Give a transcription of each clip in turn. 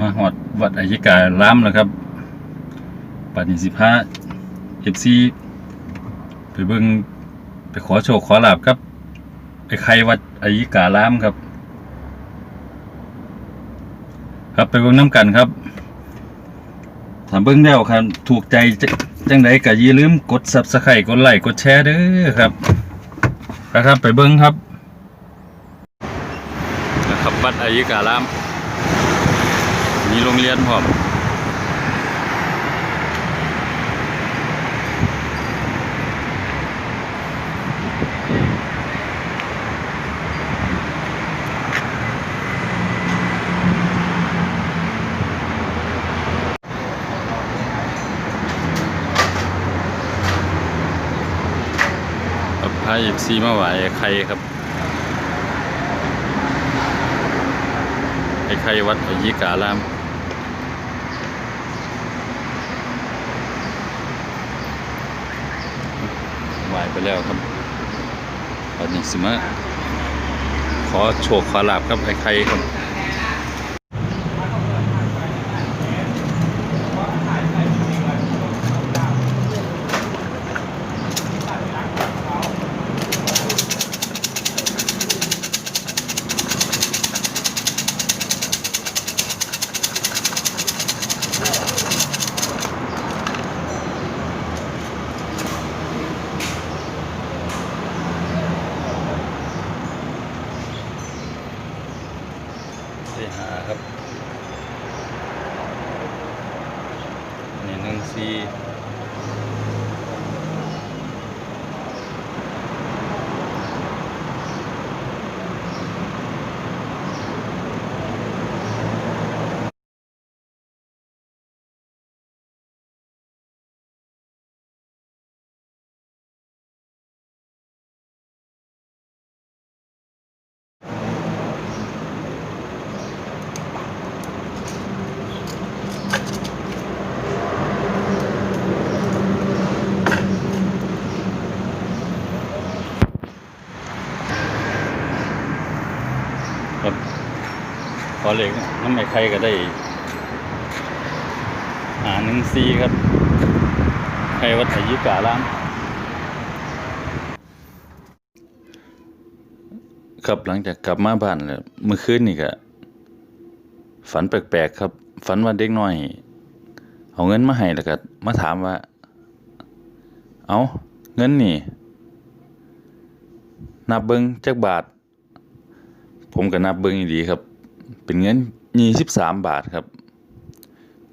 มาหอดวัดอายิกาล้ามแล้วครับปัดนี้สิพาเอฟซีไปเบิ่งไปขอโชคขอลาบครับไอ้ไข่วัดอายิกาล้ามครับ ครับไปเบิ่งน้ำกันครับถ้าเบิ่งแล้วครับถูกใจจังไดก็อย่าลืมกด Subscribe กดไลค์กดแชร์เด้อครับไปครับไปเบิ่งครับนะครับวัดอายิการาม มีโรงเรียนพร้อมครับพาเอฟซีมาไหวใครครับไอ้ไข่วัดอยิการาม ไปแล้วครับตอนนี้สิมาขอโชคขอลาบครับไอ้ใครครับ ไปหาครับ นี่ ครับขอเลขน้ำไอ้ไข่ก็ได้หาหนึ่งสี่ครับไข่วัดอายุการามครับหลังจากกลับมาบ้านแล้วเมื่อคืนนี่ก็ฝันแปลกๆครับ ฝันว่าเด็กน้อย เอาเงินมาให้แล้วก็มาถามว่า เอาเงินนี่ นับเบิงจักบาท ผมก็นับเบิ่งดีครับ เป็นเงินยี่สิบสามบาทครับ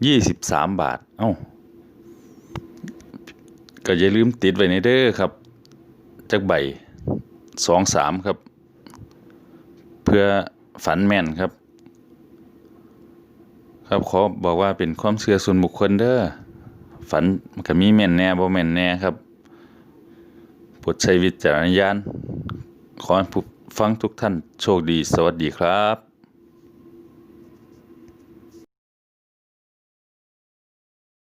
ยี่สิบสามบาท เอ้า ก็อย่าลืมติดไว้ในเด้อครับ จักใบสองสามครับ เพื่อฝันแม่นครับ ครับขอบอกว่าเป็นความเชื่อส่วนบุคคลเด้อฝันมันก็มีแม่นแน่บ่แม่นแน่ครับปรดใช้วิจารณญาณขอให้ผู้ ฟังทุกท่านโชคดีสวัสดีครับ